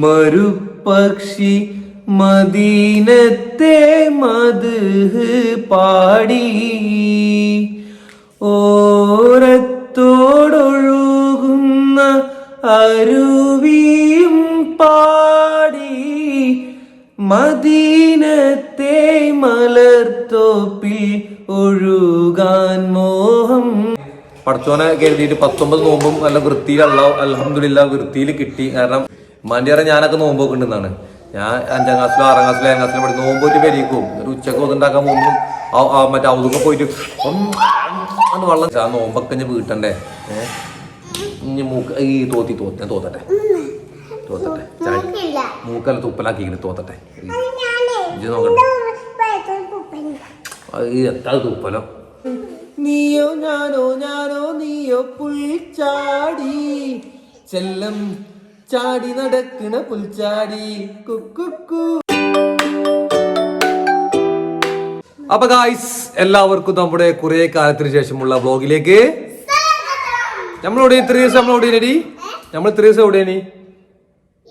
മരുപക്ഷി മദീനത്തെ മത് പാടി. ഓരത്തോടൊഴുകുന്ന അരുവിയും പാടി. മദീനത്തെ മലർത്തോപ്പിൽ ഒഴുകാൻ മോഹം. പടച്ചോനെ കരുതിയിട്ട് പത്തൊമ്പത് നോമ്പും നല്ല വൃത്തിയിലുള്ള അലഹമില്ല വൃത്തിയിൽ കിട്ടി. കാരണം മണ്ടിയറ ഞാനൊക്കെ നോമ്പ് ഉണ്ടെന്നാണ് ഞാൻ അഞ്ചാം ക്ലാസ്സിലോ ആറാം ക്ലാസ്സിലോ ഏഴാം ക്ലാസ്സിലോ പഠിക്കും നോമ്പ് പോയിട്ട് പെരിക്കും. ഒരു ഉച്ചയ്ക്ക് ഉണ്ടാക്കാൻ പോകുമ്പോൾ മറ്റേ അവതൊക്കെ പോയിട്ട് അന്ന് വെള്ളം ആ നോമ്പൊക്കെ ഞാൻ വീട്ടണ്ടേ? ഇനി മൂക്ക് ഈ തോത്തി തോത്തി ഞാൻ തോത്തട്ടെ. തോത്തട്ടെ. മൂക്കല്ല തുപ്പലാക്കി ഇങ്ങനെ തോത്തട്ടെ ഇത് നോക്കട്ടെ. അത് ഈ എത്താ തുപ്പലോ? നീയോ ഞാനോ ഞാനോ നീയോ പുൽച്ചാടി. ചെല്ലം ചാടി നടക്കണ പുൽച്ചാടി. കുക്കുക്കു അപ്പൊ ഗായ്സ് എല്ലാവർക്കും നമ്മുടെ കുറെ കാലത്തിന് ശേഷമുള്ള വ്ളോഗിലേക്ക് നമ്മളെവിടെ ഇത്ര ദിവസം നമ്മൾ ഇത്ര ദിവസം എവിടെയാണ്?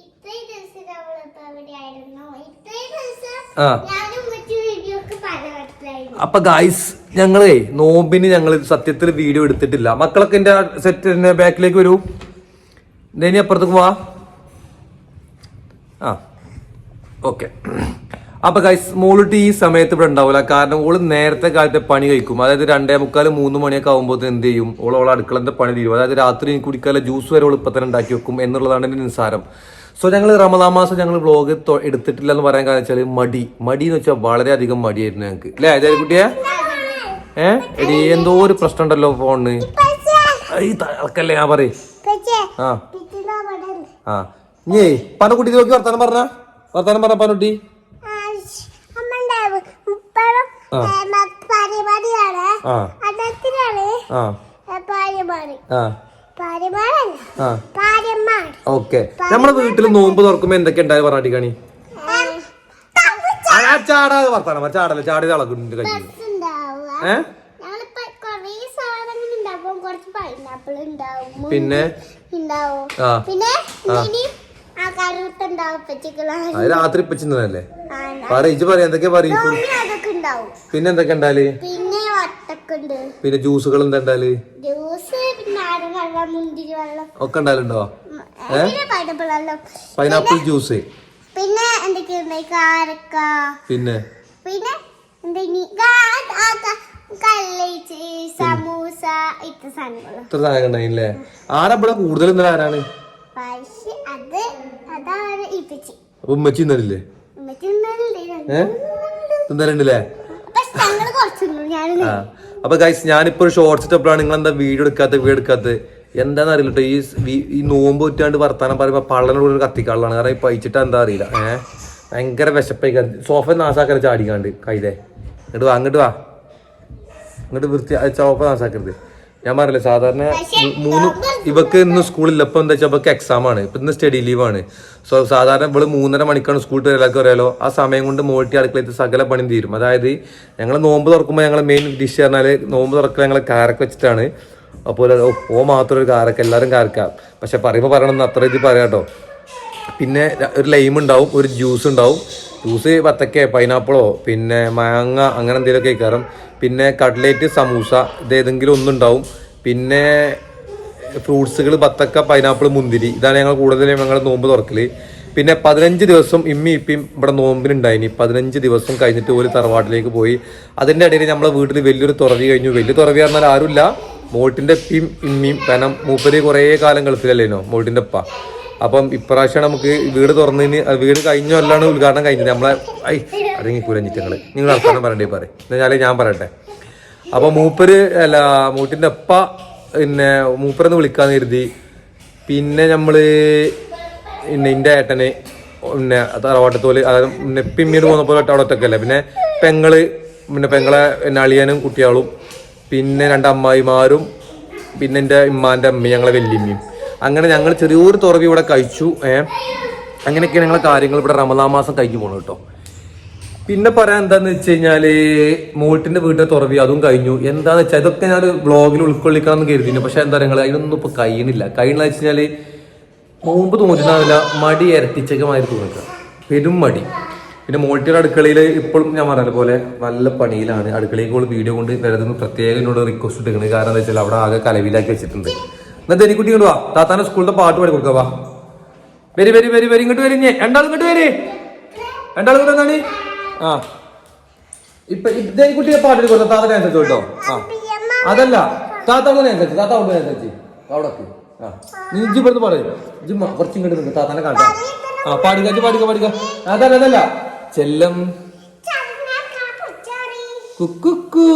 ഇത്ര ദിവസം ദിവസം ആ. അപ്പൊ ഗായ്സ് ഞങ്ങളേ നോമ്പിന് ഞങ്ങൾ സത്യത്തിൽ വീഡിയോ എടുത്തിട്ടില്ല. മക്കളൊക്കെ എന്റെ സെറ്റ് ബാക്കിലേക്ക് വരൂ. ഇനി അപ്പുറത്തേക്ക് പോവാ ആ. ഓക്കെ. അപ്പൊ ഗൈസ് മോളിട്ട് ഈ സമയത്ത് ഇവിടെ ഉണ്ടാവില്ല കാരണം ഓൾ നേരത്തെ കാലത്തെ പണി കഴിക്കും. അതായത് രണ്ടേ മുക്കാൽ മൂന്ന് മണിയൊക്കെ ആകുമ്പോൾ എന്ത് ചെയ്യും? ഓൾ ഓൾ അടുക്കളന്റെ പണി തീരും. അതായത് രാത്രി കുടിക്കാതെ ജ്യൂസ് വരെ ഓൾ ഇപ്പൊ തന്നെ ഉണ്ടാക്കി വെക്കും എന്നുള്ളതാണ് എന്റെ നിസ്സാരം. സോ ഞങ്ങൾ റമദാ മാസം ഞങ്ങൾ വ്ളോഗ് എടുത്തിട്ടില്ല എന്ന് പറയാൻ കാരണം വെച്ചാൽ മടി. മടി എന്ന് വെച്ചാൽ വളരെയധികം മടിയായിരുന്നു ഞങ്ങൾക്ക് അല്ലേ അതായത് കുട്ടിയെ? ഏ? എടി എന്തോ ഒരു പ്രശ്നം ഉണ്ടല്ലോ ഫോണിന് ഈ തളക്കല്ലേ ഞാൻ പറയേ. ആ. ആ. ഞേ പനക്കുട്ടി നോക്കി വർത്താനം പറഞ്ഞ? വർത്താനം പറഞ്ഞ പനുട്ടി ഓക്കെ. നമ്മുടെ വീട്ടിൽ നോമ്പ് തുറക്കുമ്പോ എന്തൊക്കെ ഉണ്ടായി പറഞ്ഞാട്ടി കണി ചാടാതെ വർത്താനം പറ, ചാടല്ലേ ചാടി ഇളകുന്നുണ്ട് കഴിഞ്ഞു ഏ? പിന്നെ? പിന്നെ അത് രാത്രി പറ ഇജ്ജ് പറയാ എന്തൊക്കെയാ പറയും പിന്നെ എന്തൊക്കെ ഉണ്ടാൽ? പിന്നെ ജ്യൂസുകൾ എന്താ ഉണ്ടാൽ? ഒക്കെ ഉണ്ടാലുണ്ടോ പൈനാപ്പിൾ ജ്യൂസ്. പിന്നെ പിന്നെ? പിന്നെ ഇത്ര സാധനം ഉണ്ടായില്ലേ? ആരാ ഇവിടെ കൂടുതൽ ഇന്നലെ ആരാണ്? പക്ഷെ അത് അതാണ് ഇപ്പിച്ച് അപ്പൊ ഉമ്മച്ചി ഇന്നലില്ലേ തിന്നലുണ്ടല്ലേ അപ്പൊ ഗൈസ് ഞാനിപ്പോ ഷോർട്സ് ഇട്ടപ്പോഴാണ് നിങ്ങൾ എന്താ വീഡിയോ എടുക്കാത്ത വീഡിയോ എടുക്കാത്ത എന്താന്ന് അറിയില്ല കേട്ടോ ഈ ഈ നോമ്പ് ഒറ്റാണ്ട് വർത്താനം പറയുമ്പോ പള്ളനോട് ഒരു കത്തിക്കാളാണ് കാരണം ഈ പഴിച്ചിട്ട് എന്താ അറിയില്ല ഏഹ് ഭയങ്കര വിശപ്പായി സോഫ നാസാക്കര ചാടിക്കാണ്ട് കൈതേ ഇങ്ങോട്ട് വാ അങ്ങോട്ട് വാ അങ്ങോട്ട് വൃത്തി സോഫ നാസാക്കരുത് ഞാൻ പറഞ്ഞില്ലേ സാധാരണ മൂന്ന് ഇവക്ക് ഇന്ന് സ്കൂളില്ല. ഇപ്പൊ എന്താ വെച്ചാൽ ഇവക്ക് എക്സാം ആണ്. ഇപ്പൊ ഇന്ന് സ്റ്റഡി ലീവ് ആണ്. സോ സാധാരണ ഇവൾ മൂന്നര മണിക്കാണ് സ്കൂളിൽ എല്ലാവർക്കും അറിയാലോ. ആ സമയം കൊണ്ട് മോട്ടി അടുക്കളത്ത് സകല പണിയും തീരും. അതായത് ഞങ്ങൾ നോമ്പ് തുറക്കുമ്പോൾ ഞങ്ങൾ മെയിൻ ഡിഷ് പറഞ്ഞാൽ നോമ്പ് തുറക്കുക ഞങ്ങൾ കാരക്ക വെച്ചിട്ടാണ്. അപ്പോൾ ഓ, ഓ മാത്രം ഒരു കാരക്ക. എല്ലാവരും കാരക്ക. പക്ഷെ പറയുമ്പോൾ പറയണമെന്ന് അത്ര ഇത് പറയാട്ടോ പിന്നെ ഒരു ലൈം ഉണ്ടാവും ഒരു ജ്യൂസ് ഉണ്ടാവും. ജ്യൂസ് വത്തക്ക പൈനാപ്പിളോ പിന്നെ മാങ്ങ അങ്ങനെ എന്തെങ്കിലുമൊക്കെ കയറും പിന്നെ കട്ട്ലേറ്റ് സമൂസ ഇത് ഏതെങ്കിലും ഒന്നുണ്ടാവും പിന്നെ ഫ്രൂട്ട്സുകൾ ബത്തക്ക പൈനാപ്പിൾ മുന്തിരി ഇതാണ് ഞങ്ങൾ കൂടുതലും ഞങ്ങൾ നോമ്പ് തുറക്കൽ പിന്നെ പതിനഞ്ച് ദിവസം ഇമ്മി ഇപ്പം ഇവിടെ നോമ്പിനുണ്ടായിനി. പതിനഞ്ച് ദിവസം കഴിഞ്ഞിട്ട് ഒരു തറവാട്ടിലേക്ക് പോയി. അതിന്റെ ഇടയിൽ നമ്മളെ വീട്ടിൽ വലിയൊരു തുറവി കഴിഞ്ഞു. വലിയ തുറവി പറഞ്ഞാൽ ആരുമില്ല. മോട്ടിന്റെ ഇപ്പിയും ഇമ്മിയും കാരണം മൂപ്പര് കുറേ കാലം ഗൾഫിലല്ലേനോ മോട്ടിന്റെ ഉപ്പ. അപ്പം ഇപ്രാവശ്യം നമുക്ക് വീട് തുറന്നതിന് വീട് കഴിഞ്ഞ കൊല്ലാണ് ഉദ്ഘാടനം കഴിഞ്ഞത്. നമ്മളെ ഐ അല്ലെങ്കിൽ കുരഞ്ഞിട്ടങ്ങൾ നിങ്ങൾ അവസാനം പറയണ്ടേ പറയും എന്നാലേ ഞാൻ പറയട്ടെ. അപ്പൊ മൂപ്പര് അല്ല മൂട്ടിന്റെ അപ്പ പിന്നെ മൂപ്പരെന്ന് വിളിക്കാന്ന് കരുതി. പിന്നെ നമ്മൾ പിന്നെ എന്റെ ഏട്ടന് പിന്നെ തറവാട്ടത്തോൽ അതായത് പിന്നെ പിന്നീട് പോകുന്ന പോലെ അവിടെ ഒറ്റക്കല്ലേ. പിന്നെ പെങ്ങൾ പിന്നെ പെങ്ങളെ പിന്നെ അളിയനും കുട്ടികളും പിന്നെ രണ്ട് അമ്മായിമാരും പിന്നെ എന്റെ ഇമ്മാന്റെ അമ്മയും ഞങ്ങളെ വല്യമ്മയും. അങ്ങനെ ഞങ്ങൾ ചെറിയൊരു തുറവി ഇവിടെ കഴിച്ചു ഏഹ് അങ്ങനെയൊക്കെയാണ് ഞങ്ങളെ കാര്യങ്ങൾ ഇവിടെ റമദാ മാസം കഴിഞ്ഞു പോണു കേട്ടോ. പിന്നെ പറയാൻ എന്താന്ന് വെച്ച് കഴിഞ്ഞാൽ മോൾട്ടിന്റെ വീട്ടിലെ തുറവി അതും കഴിഞ്ഞു. എന്താന്ന് വെച്ചാൽ ഇതൊക്കെ ഞാൻ ബ്ലോഗിൽ ഉൾക്കൊള്ളിക്കണം എന്ന് കരുതിയിരുന്നു പക്ഷെ എന്താ പറയുക അതിനൊന്നും ഇപ്പൊ കഴിയണില്ല. കഴിയണെന്ന് വെച്ച് കഴിഞ്ഞാൽ മുമ്പ് തോന്നിട്ടാവില്ല മടി ഇരട്ടിച്ചക്കമായി തോന്നിക്കുക. പെരും മടി. പിന്നെ മോട്ടിയുടെ അടുക്കളയിൽ ഇപ്പോഴും ഞാൻ പറഞ്ഞ പോലെ നല്ല പണിയിലാണ്. അടുക്കളയിൽ വീഡിയോ കൊണ്ട് വരുന്നത് പ്രത്യേകം എന്നോട് റിക്വസ്റ്റ് എടുക്കുന്നത് കാരണം എന്താ വെച്ചാൽ അവിടെ ആകെ കലവിലാക്കി വെച്ചിട്ടുണ്ട്. എന്നാ എനിക്കുട്ടി ഇങ്ങോട്ട് വാ? താത്താന്റെ സ്കൂളിലത്തെ പാട്ട് പാടി കൊടുക്കുക വാ. വരി വരി വരി വരി ഇങ്ങോട്ട് വരിഞ്ഞേ രണ്ടാൾ ഇങ്ങോട്ട് വരി. രണ്ടാൾ ഇങ്ങോട്ട് എന്താണ് ആ. ഇപ്പൊ കുട്ടിയെ പാട്ട് കൊടുത്ത താത്ത അനുസരിച്ച് കേട്ടോ ആ. അതല്ല. താത്ത അവിടെ അനുസരിച്ച് താത്ത അവിടെ അനുസരിച്ച് അവിടെ. ആ. നീ ഇജ്ജി ഇവിടുന്ന് പറയും. ഇജ്ജി കുറച്ച് ഇങ്ങോട്ട് നിന്ന്. താത്താനെ കാണാം ആ പാടുക ഇജ്ജ് പാടുക പാടുക അതല്ല അതല്ല. ചെല്ലം. കുക്കുക്കു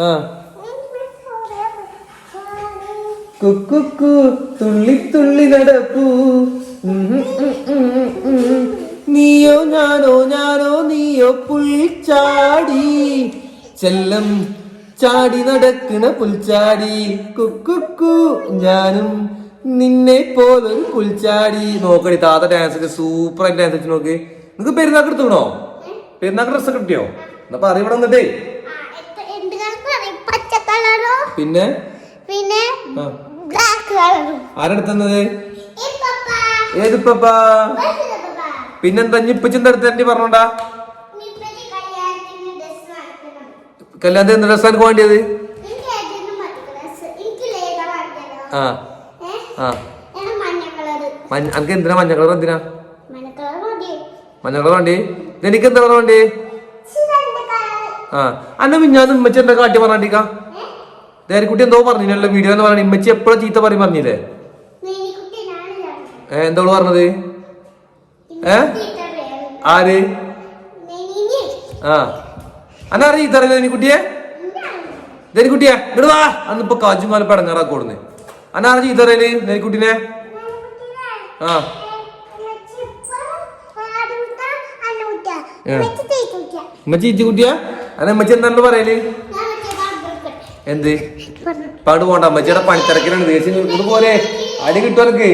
ആ. കുക്കുക്കു തുള്ളി തുള്ളി നടപ്പൂ. നീയോ ഞാനോ ഞാനോ നീയോ പുൽച്ചാടി. ചെല്ലം ചാടി നടക്കണ പുൽച്ചാടി. കുക്കുക്കു ഞാനും നിന്നെ പോലൊരു പുൽച്ചാടി. നോക്കടി താത്ത ഡാൻസ് സൂപ്പർ ആയിട്ട് ഡാൻസ് വെച്ച് നോക്ക്. നിങ്ങക്ക് പെരുന്നാക്ക് എടുത്തുക്കണോ പെരുന്നാക്ക് ഡ്രസ് കിട്ടിയോ എന്നാ പറ ഇവിടെ വന്നിട്ടേ. എന്ത് കളർ? പച്ച കളറോ? പിന്നെ? പിന്നെ? ആ ഏത് പപ്പാ? ആരെടുത്തുന്നത് പിന്നെന്താ ഇഞ്ഞിപ്പച്ചിന്റെ അടുത്ത് എന്റെ പറഞ്ഞോണ്ടാ. കല്യാണത്തിന് എന്ത് ഡ്രസ്സാണ് വേണ്ടിയത്? ആ. എനിക്ക് എന്തിനാ മഞ്ഞ കളർ എന്തിനാ? മഞ്ഞ കളർ വേണ്ടി. എനിക്ക് എന്താ കളർ വേണ്ടി? ആ. അന്ന് മിഞ്ഞാന്ന് ഉമ്മച്ചി എന്താ കാട്ടി പറഞ്ഞാണ്ടിക്കാ? ദേരിക്കുട്ടി എന്തോ പറഞ്ഞില്ലല്ലോ വീഡിയോ എന്ന് പറഞ്ഞു ഇമ്മച്ചി എപ്പോഴും ചീത്ത പറയും പറഞ്ഞില്ലേ? ഏ എന്താ ഓൾ പറഞ്ഞത്? ഏ? ആര്? ആ. അന്ന അറിയ ചീത്ത അറിയില്ല ദേനിക്കുട്ടിയെ ദേനിക്കുട്ടിയെ ഇടുവാ വാ. അന്നിപ്പോ കാജുമാല പടങ്ങാറാക്കി കൊടുന്നേ അന്ന അറിയ ചീത്ത അറിയൽ ദേനിക്കുട്ടിനെ ആ. ഉമ്മച്ചി ഇജ്ജി കുട്ടിയാ. അന്ന ഉമ്മച്ചി എന്താണെന്ന് പറയൽ? എന്ത്? പാട് പോണ്ട അമ്മച്ചിയുടെ പണിത്തിരക്കിലാണ്. ദേശം ഇത് പോലെ അടി കിട്ടും എനിക്ക്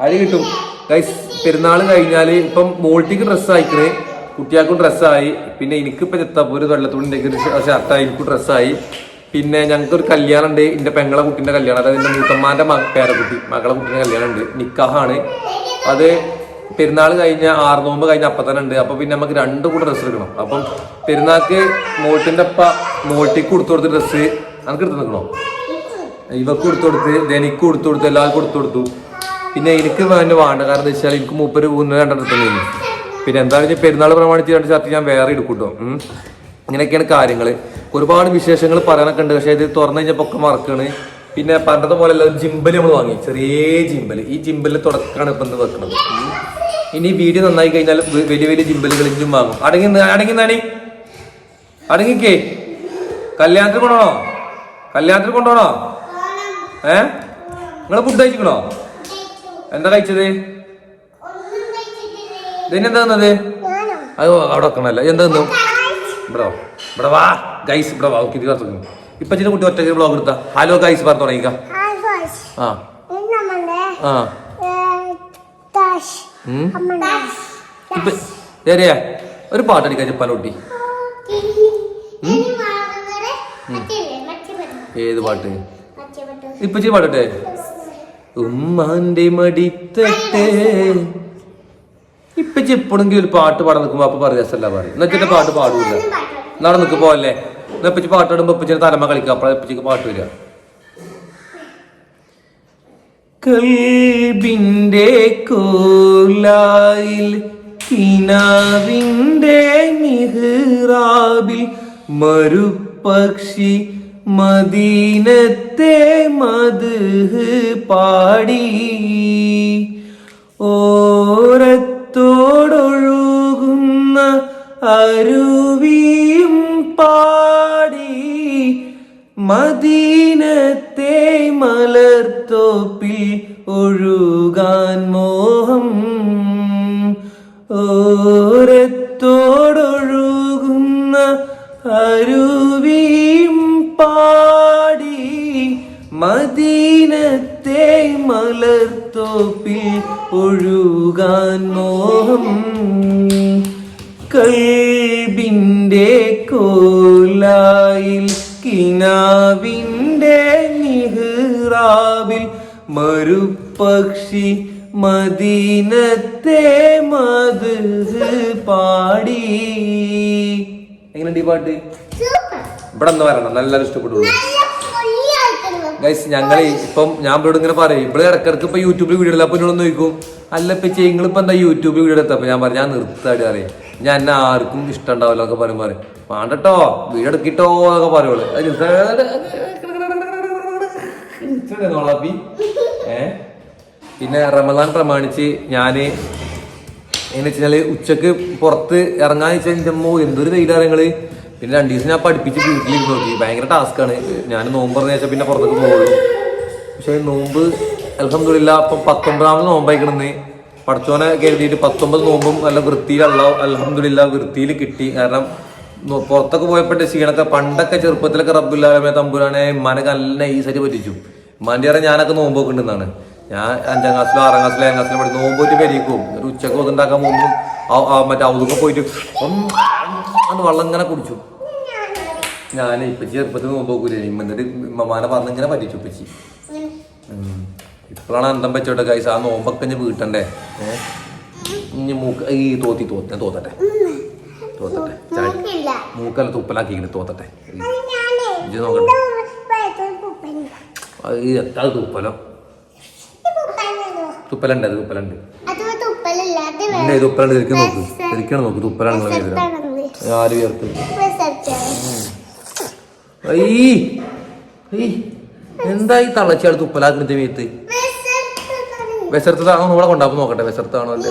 അടി കിട്ടും. ഗൈസ് പെരുന്നാൾ കഴിഞ്ഞാൽ ഇപ്പം മോൾട്ടിക്ക് ഡ്രസ്സ് അയക്കണേ കുട്ടികൾക്കും ഡ്രസ്സായി പിന്നെ എനിക്കിപ്പോ ചെത്തപ്പോ ഒരു വെള്ളത്തുണി ഷർട്ടായി എനിക്കും ഡ്രസ്സായി പിന്നെ ഞങ്ങൾക്ക് ഒരു കല്യാണം ഉണ്ട്. എന്റെ പെങ്ങളെ കുട്ടിന്റെ കല്യാണം. അതായത് എന്റെ മൂത്തമ്മാന്റെ പേരക്കുട്ടി. മകളെ കുട്ടിന്റെ കല്യാണം ഉണ്ട്. നിക്കാഹാണ്. അത് പെരുന്നാൾ കഴിഞ്ഞ ആറ് നോമ്പ് കഴിഞ്ഞ അപ്പം തന്നെ ഉണ്ട്. അപ്പൊ പിന്നെ നമുക്ക് രണ്ടും കൂടെ ഡ്രസ്സ് എടുക്കണം. അപ്പം പെരുന്നാൾക്ക് മോട്ടിന്റെ അപ്പ മോട്ടിക്ക് കൊടുത്തു കൊടുത്ത് ഡ്രസ്സ് നമുക്ക് എടുത്ത് നിൽക്കണോ ഇവക്ക് കൊടുത്തു കൊടുത്ത് ധനിക്ക് കൊടുത്തു കൊടുത്തു എല്ലാവർക്കും കൊടുത്തു കൊടുത്തു. പിന്നെ എനിക്ക് തന്നെ വേണ്ട. കാരണം എന്താ വെച്ചാൽ എനിക്ക് മൂപ്പര് ഒന്ന് രണ്ടെണ്ണം തന്നെ. പിന്നെ എന്താണെന്ന് വെച്ചാൽ പെരുന്നാൾ പ്രമാണിച്ച് രണ്ട് ഷർട്ട് ഞാൻ വേറെ എടുക്കൂട്ടോ ഉം. ഇങ്ങനെയൊക്കെയാണ് കാര്യങ്ങൾ ഒരുപാട് വിശേഷങ്ങൾ പറയാനൊക്കെ ഉണ്ട്. പക്ഷേ ഇത് തുറന്നു കഴിഞ്ഞപ്പോൾ ഒക്കെ മറക്കാണ്. പിന്നെ പണ്ടത്തെ പോലെ അല്ല ജിമ്പൽ നമ്മൾ വാങ്ങി. ചെറിയ ജിമ്പൽ ഈ ജിമ്പലിൽ തുടക്കാണ് ഇപ്പം ഇത് വെക്കുന്നത് ഇനി വീഡിയോ നന്നായി കഴിഞ്ഞാൽ വലിയ വലിയ ജിമ്പലുകൾ ഇഞ്ചും വാങ്ങും. അടങ്ങി അടങ്ങി നാണി. അടങ്ങിക്കേ. കല്യാണത്തിന് കൊണ്ടുപോണോ കല്യാണത്തിന് കൊണ്ടുപോണോ ഏ? നിങ്ങൾ ഫുഡ് കഴിച്ചിക്കണോ? എന്താ കഴിച്ചത്? ഇതിനെന്താ തന്നത്? അത് അവിടെ വെക്കണല്ല. എന്താ തന്നു? ഇവിടെ. ഇവിടെ വാ. ഗൈസ് ഇവിടെ വാ. ഇത് കത്തുന്നു ഇപ്പൊ ചില കുട്ടി ഒറ്റ ബ്ലോഗ് എടുത്താ. ഹലോ ഗൈസ് പറഞ്ഞു തുടങ്ങിക്ക. ആ. ആ. ഉം. ഇപ്പൊ ശരിയാ ഒരു പാട്ടടിക്കാ കുട്ടി ഏത് പാട്ട്? ഇപ്പൊ ചെയ്യ പാടട്ടെ. ഉമ്മാന്റെ മടിത്തട്ടെ. ഇപ്പൊ എപ്പോഴെങ്കിലും ഒരു പാട്ട് പാടാൻ നിൽക്കുമ്പോ അപ്പൊ പറയാ പറയും. എന്നുവെച്ചിട്ട് പാട്ട് പാടൂല. നടന്നു നിൽക്ക് പോവല്ലേ? എന്നാ ഇപ്പച്ചി പാട്ട് പാടുമ്പോ ഇപ്പച്ചിന്റെ തലമ കളിക്കുക അപ്പഴാ ഇപ്പച്ചിക്ക് പാട്ട് വരിക. കൽബിന്റെ കോലായിൽ കിനാവിന്റെ മിഹ്റാബിൽ മരുപക്ഷി മദീനത്തെ മധു പാടി. ഓരത്തോടൊഴുകുന്ന അരുവിയും മദീനത്തെ മലർത്തോപ്പിൽ ഒഴുകാൻ മോഹം. ഓരത്തോടൊഴുകുന്ന അരുവിയും പാടി മദീനത്തെ മലർത്തോപ്പിൽ ഒഴുകാൻ മോഹം. കൽബിന്റെ കോലായിൽ കിനാവിന്റെ നിഹ്റാബിൽ മരുപക്ഷി പക്ഷി മദീനത്തെ മത് പാടി. എങ്ങനെയുണ്ട് ഈ പാട്ട്? ഇവിടെ ഒന്ന് വരണം. നല്ലൊരു ഇഷ്ടപ്പെട്ടു. ഗൈസ് ഞങ്ങൾ ഇപ്പം ഞാൻ ഇവിടെ ഇങ്ങനെ പറയും. ഇവിടെ ഇടക്കിടക്ക് ഇപ്പൊ യൂട്യൂബിൽ വീഡിയോ അപ്പൊ എന്നോട് ചോദിക്കും അല്ല ഇപ്പൊ നിങ്ങളിപ്പോ എന്താ യൂട്യൂബിൽ വീഡിയോ എടുത്തപ്പോ ഞാൻ പറഞ്ഞു ഞാൻ നിർത്താടി അറിയാം ഞാൻ എന്നെ ആർക്കും ഇഷ്ടം ഉണ്ടാവില്ല എന്നൊക്കെ പറയും പറയും. വേണ്ടട്ടോ വീടെടുക്കിട്ടോ എന്നൊക്കെ പറയുള്ളൂ. പിന്നെ റമദാൻ പ്രമാണിച്ച് ഞാൻ എങ്ങനെ വെച്ചാൽ ഉച്ചയ്ക്ക് പുറത്ത് ഇറങ്ങാന്ന് വെച്ചാൽ എന്റെ അമ്മോ എന്തൊരു വെയിലാറങ്ങൾ പിന്നെ രണ്ടു ദിവസം ഞാൻ പഠിപ്പിച്ച് വീട്ടിലിരുന്ന് നോക്കി. ഭയങ്കര ടാസ്ക്കാണ് ഞാൻ നോമ്പ് പറഞ്ഞ ശേഷം പിന്നെ പുറത്തേക്ക് പോകുള്ളൂ പക്ഷേ നോമ്പ് അലഹമില്ല അപ്പം പത്തൊമ്പതാമത് നോമ്പായിക്കണെന്ന്. പഠിച്ചോനെ കരുതിയിട്ട് പത്തൊമ്പത് നോമ്പും നല്ല വൃത്തിയിലുള്ള അലഹമില്ല വൃത്തിയിൽ കിട്ടി. കാരണം പുറത്തൊക്കെ പോയപ്പോഴത്തെ ക്ഷീണൊക്കെ പണ്ടൊക്കെ ചെറുപ്പത്തിലൊക്കെ റബ്ബുല്ലാലമേ തമ്പുരാനെ ഉമ്മാനൊക്കെ നല്ല ഈസരി പറ്റിച്ചു. ഉമ്മാന്റെ അറിയാൻ ഞാനൊക്കെ നോമ്പൊക്കെ ഉണ്ടെന്നാണ് ഞാൻ അഞ്ചാം ക്ലാസ്സിലോ ആറാം ക്ലാസ്സിലോ ഏഴാം ക്ലാസ്സിലോ പഠിച്ചു നോമ്പ് പോയിട്ട് പെരിക്കും. ഒരു ഉച്ചയ്ക്ക് ഒതുണ്ടാക്കാൻ പോകുമ്പോൾ മറ്റേ അവതൊക്കെ പോയിട്ട് അന്ന് വെള്ളം ഇങ്ങനെ കുടിച്ചു. ഞാൻ ഇപ്പൊ ചെറുപ്പത്തിൽ നോമ്പ് നോക്കൂലേ എന്നിട്ട് ഇമ്മമാനെ പറഞ്ഞ് ഇങ്ങനെ പറ്റിച്ചു ഇപ്പച്ചി. ഇപ്പോഴാണ് അന്തം വെച്ചോട്ടെ കൈസ് ആ നോമ്പൊക്കെ വീട്ടണ്ടേ? ഇനി മൂക്ക് ഈ തോത്തി തോത്തേ തോത്തട്ടെ. തോത്തട്ടെ മൂക്കല്ല തുപ്പലാക്കിങ്ങനെ തോത്തട്ടെ ഇജ്ജ് നോക്കട്ടെ. അത് എത്താ തുപ്പലോ തുപ്പലുണ്ട് അത് തുപ്പലുണ്ട്. അത് അത് ഇത് തുപ്പലുണ്ട് തിരിക്കാൻ നോക്ക്. തിരിക്കണം നോക്ക് തുപ്പലാണ് ആര് അയ്യ്. എന്താ ഈ തള്ളച്ചാൾ തുപ്പലാക്കുന്ന മേത്ത്? വിശർത്തതാണോ നമ്മളെ കൊണ്ടാകുമ്പോൾ നോക്കട്ടെ വിശർത്താണോ അല്ലേ?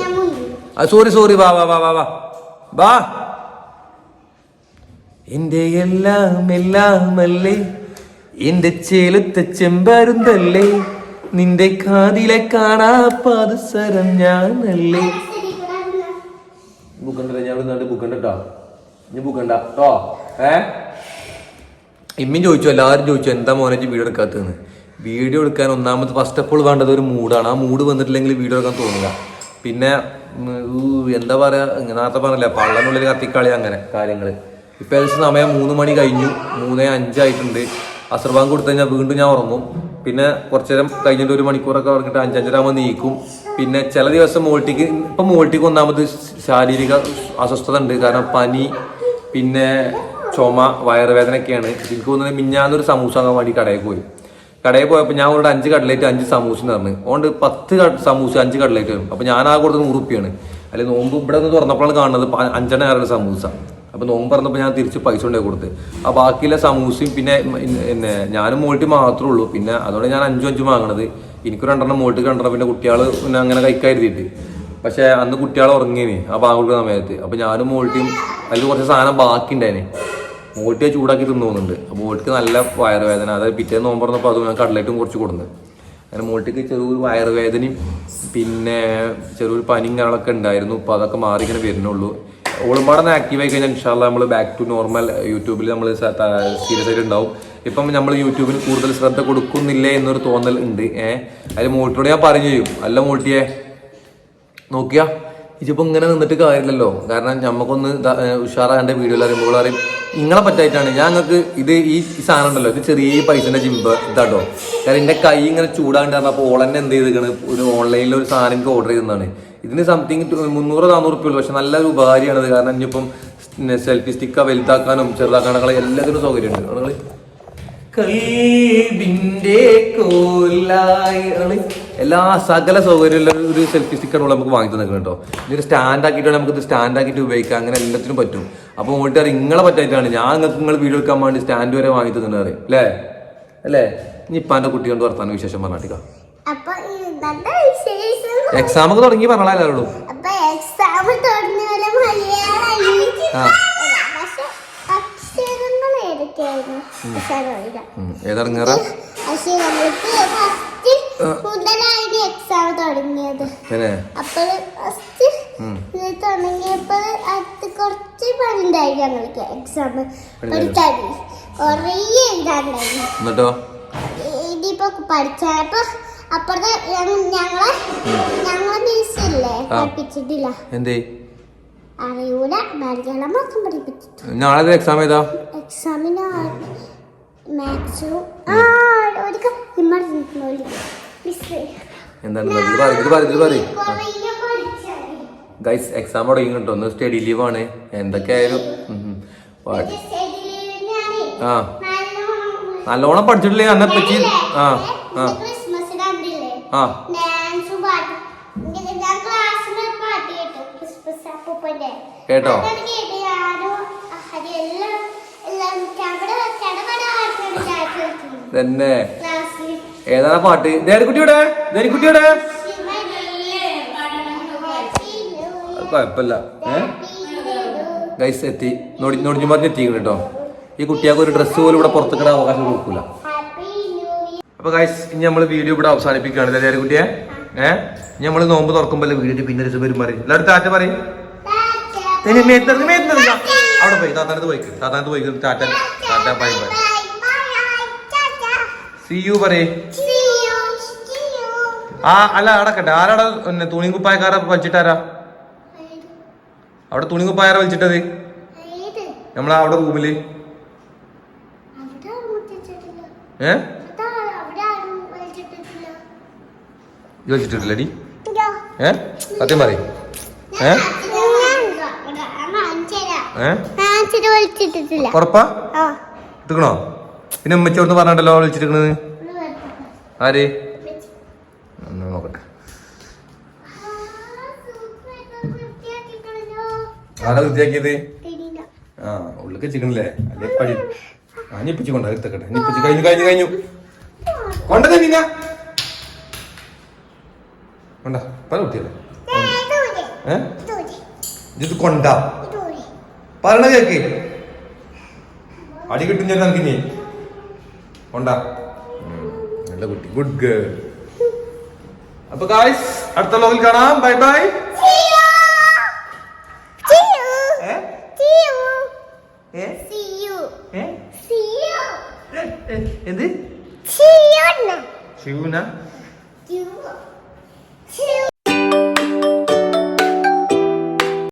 ആ സോറി സോറി വാ വാ വാ വാ വാ. വാ എന്റെ എല്ലാം എല്ലാമല്ലേ? എന്റെ ചേലത്തെ ചെമ്പരുന്തല്ലേ? നിന്റെ കാതിലെ കാണാ സരം ഞാനല്ലേ? ബുക്കണ്ട ഞാൻ ഇവിടെ ബുക്കണ്ട ഇനി ചോദിച്ചു എല്ലാവരും ചോദിച്ചു എന്താ മോനെ വീഡിയോ എടുക്കാത്തതെന്ന്? വീഡിയോ എടുക്കാൻ ഒന്നാമത് ഫസ്റ്റ് ഓഫ് വേണ്ടത് ഒരു മൂഡാണ്. ആ മൂഡ് വന്നിട്ടില്ലെങ്കിൽ വീഡിയോ എടുക്കാൻ തോന്നില്ല പിന്നെ എന്താ പറയാ നേരത്തെ പറഞ്ഞില്ല പള്ളനുള്ളിൽ കത്തിക്കളി അങ്ങനെ കാര്യങ്ങൾ ഇപ്പൊ ഏകദേശം സമയം മൂന്ന് മണി കഴിഞ്ഞു. മൂന്നേ അഞ്ചായിട്ടുണ്ട് അസർബാങ്ക് കൊടുത്തു കഴിഞ്ഞാൽ വീണ്ടും ഞാൻ ഉറങ്ങും. പിന്നെ കുറച്ചു നേരം കഴിഞ്ഞിട്ട് ഒരു മണിക്കൂറൊക്കെ ഉറങ്ങിട്ട് അഞ്ചഞ്ചരാകുമ്പോൾ നീക്കും. പിന്നെ ചില ദിവസം മോൾട്ടിക്ക് ഇപ്പം മോൾട്ടിക്ക് ഒന്നാമത് ശാരീരിക അസ്വസ്ഥത ഉണ്ട്. കാരണം പനി പിന്നെ ചുമ വയറുവേദനയൊക്കെയാണ്. എനിക്ക് തോന്നുന്നത് മിഞ്ഞാന്നൊരു സമൂസ വാങ്ങാൻ വേണ്ടി കടയിൽ പോയി. കടയിൽ പോയപ്പോൾ ഞാൻ ഒരു അഞ്ച് കട്ലേറ്റ് അഞ്ച് സമൂസ പറഞ്ഞു. അതുകൊണ്ട് പത്ത് സമൂസ അഞ്ച് കട്ലേറ്റ് വരും. അപ്പോൾ ഞാൻ ആ കൊടുത്ത് നൂറ് റുപ്യാണ് അല്ലെങ്കിൽ നോമ്പ് ഇവിടെ നിന്ന് തുറന്നപ്പോഴാണ് കാണുന്നത് അഞ്ചെണ്ണ ആറ് സമൂസ. അപ്പോൾ നോമ്പ് പറഞ്ഞപ്പോൾ ഞാൻ തിരിച്ച് പൈസ കൊണ്ടേ കൊടുത്ത്. ആ ബാക്കിയുള്ള സമൂസയും പിന്നെ പിന്നെ ഞാനും മോൾട്ടി മാത്രമേ ഉള്ളൂ. പിന്നെ അതുകൊണ്ട് ഞാൻ അഞ്ചും അഞ്ചും വാങ്ങണത്. എനിക്ക് രണ്ടെണ്ണം മോൾട്ടിക്ക് രണ്ടെണ്ണം പിന്നെ കുട്ടികൾ പിന്നെ അങ്ങനെ കഴിക്കാതിരുത്തിയിട്ട്. പക്ഷേ അന്ന് കുട്ടികൾ ഉറങ്ങിയേ ആ ബാങ്ക് കൊടുക്കുന്ന സമയത്ത്. അപ്പൊ ഞാനും മോൾട്ടിയും അതിൽ കുറച്ച് സാധനം ബാക്കി ഉണ്ടായിന് മോട്ടിയെ ചൂടാക്കി തിന്നോന്നുണ്ട്. അപ്പൊ മോട്ടിക്ക് നല്ല വയറുവേദന. അതായത് പിറ്റേ നോമ്പ് പറഞ്ഞപ്പോൾ അത് ഞാൻ കടലേറ്റും കുറച്ച് കൊടുന്നു. അങ്ങനെ മോട്ടിക്ക് ചെറിയൊരു വയറുവേദനയും പിന്നെ ചെറിയൊരു പനിയും കാര്യങ്ങളൊക്കെ ഉണ്ടായിരുന്നു. ഇപ്പൊ അതൊക്കെ മാറി ഇങ്ങനെ വരുന്നുള്ളൂ. ഓളുമ്പാടെ ആക്റ്റീവ് ആയി കഴിഞ്ഞാൽ ഇൻഷാല്ല നമ്മൾ ബാക്ക് ടു നോർമൽ യൂട്യൂബിൽ നമ്മൾ സീരിയസ് ആയിട്ട് ഉണ്ടാവും. ഇപ്പം നമ്മൾ യൂട്യൂബിന് കൂടുതൽ ശ്രദ്ധ കൊടുക്കുന്നില്ല എന്നൊരു തോന്നൽ ഉണ്ട് ഏഹ്. അതിൽ മോട്ടിയോട് ഞാൻ പറഞ്ഞു ചെയ്യും. അല്ല മോട്ടിയെ നോക്കിയാ. ഇതിപ്പോ ഇങ്ങനെ നിന്നിട്ട് കാര്യമില്ലല്ലോ. കാരണം നമുക്കൊന്ന് ഉഷാറാകേണ്ട വീഡിയോയിൽ അറിയുമ്പോൾ അറിയും നിങ്ങളെ പറ്റായിട്ടാണ്. ഞാൻ നിങ്ങൾക്ക് ഇത് ഈ സാധനം ഉണ്ടല്ലോ ഇത് ചെറിയ പൈസന്റെ ജിമ്പ് ഇതാട്ടോ. കാരണം എന്റെ കൈ ഇങ്ങനെ ചൂടാണ്ടിരുന്നപ്പോൾ അപ്പോൾ ഓളെന്നെ എന്ത് ചെയ്തിരിക്കണ്? ഒരു ഓൺലൈനിൽ ഒരു സാധനം എനിക്ക് ഓർഡർ ചെയ്തതാണ്. ഇതിന് സംതിങ് മുന്നൂറ് നാനൂറ് ഉള്ളൂ. പക്ഷെ നല്ലൊരു ഉപകാരമാണ് ഇത് കാരണം ഇനിയിപ്പം സെൽഫി സ്റ്റിക്ക വലുതാക്കാനും ചെറുതാക്കാനൊക്കെ എല്ലാത്തിനും സൗകര്യമുണ്ട്. നിങ്ങൾ കൽബിന്റെ കോലായി. ആണ് എല്ലാ സകല സൗകര്യമുള്ള ഒരു സെൽഫി സ്റ്റിക്കർ നമുക്ക് വാങ്ങി തന്നിട്ടുണ്ട് കേട്ടോ. ഇതൊരു സ്റ്റാൻഡ് ആക്കിയിട്ട് നമുക്ക് ഇത് സ്റ്റാൻഡ് ആക്കിയിട്ട് ഉപയോഗിക്കാം അങ്ങനെ എല്ലാത്തിനും പറ്റും. അപ്പൊ ഓൾട്ട് അറിയാം നിങ്ങളെ പറ്റായിട്ടാണ്. ഞാൻ നിങ്ങൾക്ക് നിങ്ങൾ വീഡിയോ എടുക്കാൻ വേണ്ടി സ്റ്റാൻഡ് വരെ വാങ്ങി തന്നിട്ടുണ്ട്. അറിയാം അല്ലേ? അല്ലേ? ഇനി ഇപ്പാന്റെ കുട്ടി കൊണ്ട് വർത്താനം വിശേഷം പറഞ്ഞാട്ടിക്കാം എക്സാം ഒക്കെ തുടങ്ങി പറഞ്ഞാൽ എല്ലാവരോടും ഏതിറങ്ങാറ? എക്സാം തുടങ്ങിയത്. അപ്പോൾ തുടങ്ങിയപ്പോൾ അത് കുറച്ച് പണിണ്ടായി ഞങ്ങൾക്ക് എക്സാം പഠിക്കാൻ കുറേ എഴുതാണ്ടായിരുന്നു എന്നിട്ടോ? ഇതിപ്പോ പഠിച്ചപ്പോ അപ്പുറത്തെ ഞങ്ങളെ ഞങ്ങളെ മിസ്സില്ലേ പഠിപ്പിച്ചിട്ടില്ല. എന്തേ? അറിയൂല. മലയാളം മാത്രം പഠിപ്പിച്ചിട്ടു. നാളെ എക്സാം ഏതാ? എക്സാമിന് മാത്സും ആ ഒരു മിസ് ഗൈസ് എക്സാം തുടങ്ങി കേട്ടോ ഒന്ന് സ്റ്റഡി ലീവ് ആണ്. എന്തൊക്കെയായാലും. ആ. നല്ലോണം പഠിച്ചിട്ടില്ലേ? അന്നെ പറ്റി ആ ആ. ഡാൻസും പാട്ടും. ഇങ്ങനെ ഞാൻ ക്ലാസ്സിൽ ഒരു പാട്ട് കേട്ടു. ക്രിസ്മസ് അപ്പൂപ്പന്റെ തന്നെ. ഏതാ ഏതാണ് പാട്ട്? ദേരിക്കുട്ടിയുടെ ദേരിക്കുട്ടിയുടെ കുഴപ്പമില്ല. ഗൈസ് എത്തി. നോടി നോടിഞ്ഞു പറഞ്ഞ് എത്തിക്കണം കേട്ടോ. ഈ കുട്ടിയാൾക്ക് ഒരു ഡ്രസ്സ് പോലും ഇവിടെ പുറത്തേക്കിടാൻ അവകാശം കൊടുക്കൂല. അപ്പൊ ഗൈസ് ഇനി നമ്മൾ വീഡിയോ ഇവിടെ അവസാനിപ്പിക്കുകയാണ്. അല്ലേ കുട്ടിയെ? ഏഹ് ഇനി നമ്മൾ നോമ്പ് തുറക്കുമ്പോൾ വീഡിയോ പിന്നെ ഒരു പേരും പറയും. എല്ലാവരും താറ്റ പറയും അവിടെ പോയി താത്താനത്ത് പോയി. താത്താനത്ത് പോയി tata tata bye bye. See you പറയേ ആ അല്ല അടക്കട്ടെ ആരാടാ പിന്നെ തുണി കുപ്പായക്കാരെ വലിച്ചിട്ടാരാ? അവിടെ തുണി കുപ്പായാരാ വലിച്ചിട്ടത്? നമ്മളാ അവിടെ റൂമിൽ. ഏ? ഇത് വലിച്ചിട്ടില്ലടി ഏ? സത്യം പറയും. ഏ? ഉറപ്പാ? പിന്നെ ഉമ്മച്ചോർന്ന് പറഞ്ഞിട്ടല്ലോ വിളിച്ചിരിക്കണത്. ആര്? നോക്കട്ടെ ആരാ വൃത്തിയാക്കിയത്? ആ ഉള്ളിക്ക് ചിക്കണില്ലേ അല്ലേ പടി ആ ഞെപ്പിച്ചു കൊണ്ടാ എടുത്തക്കട്ടെ. ഞെപ്പിച്ച് കഴിഞ്ഞു കഴിഞ്ഞു കഴിഞ്ഞു. കൊണ്ടതേ പിന്നെ കൊണ്ട? പല കുട്ടിയല്ലേ ഇത് കൊണ്ട? പറയണ കേക്ക്. അടി കിട്ടും ഞാൻ നമുക്ക് ഇനി കൊണ്ട നല്ല കുട്ടി. ഗുഡ് ഗേൾ അപ്പൊ ഗായ്സ് അടുത്ത ലോകിൽ കാണാം. Bye bye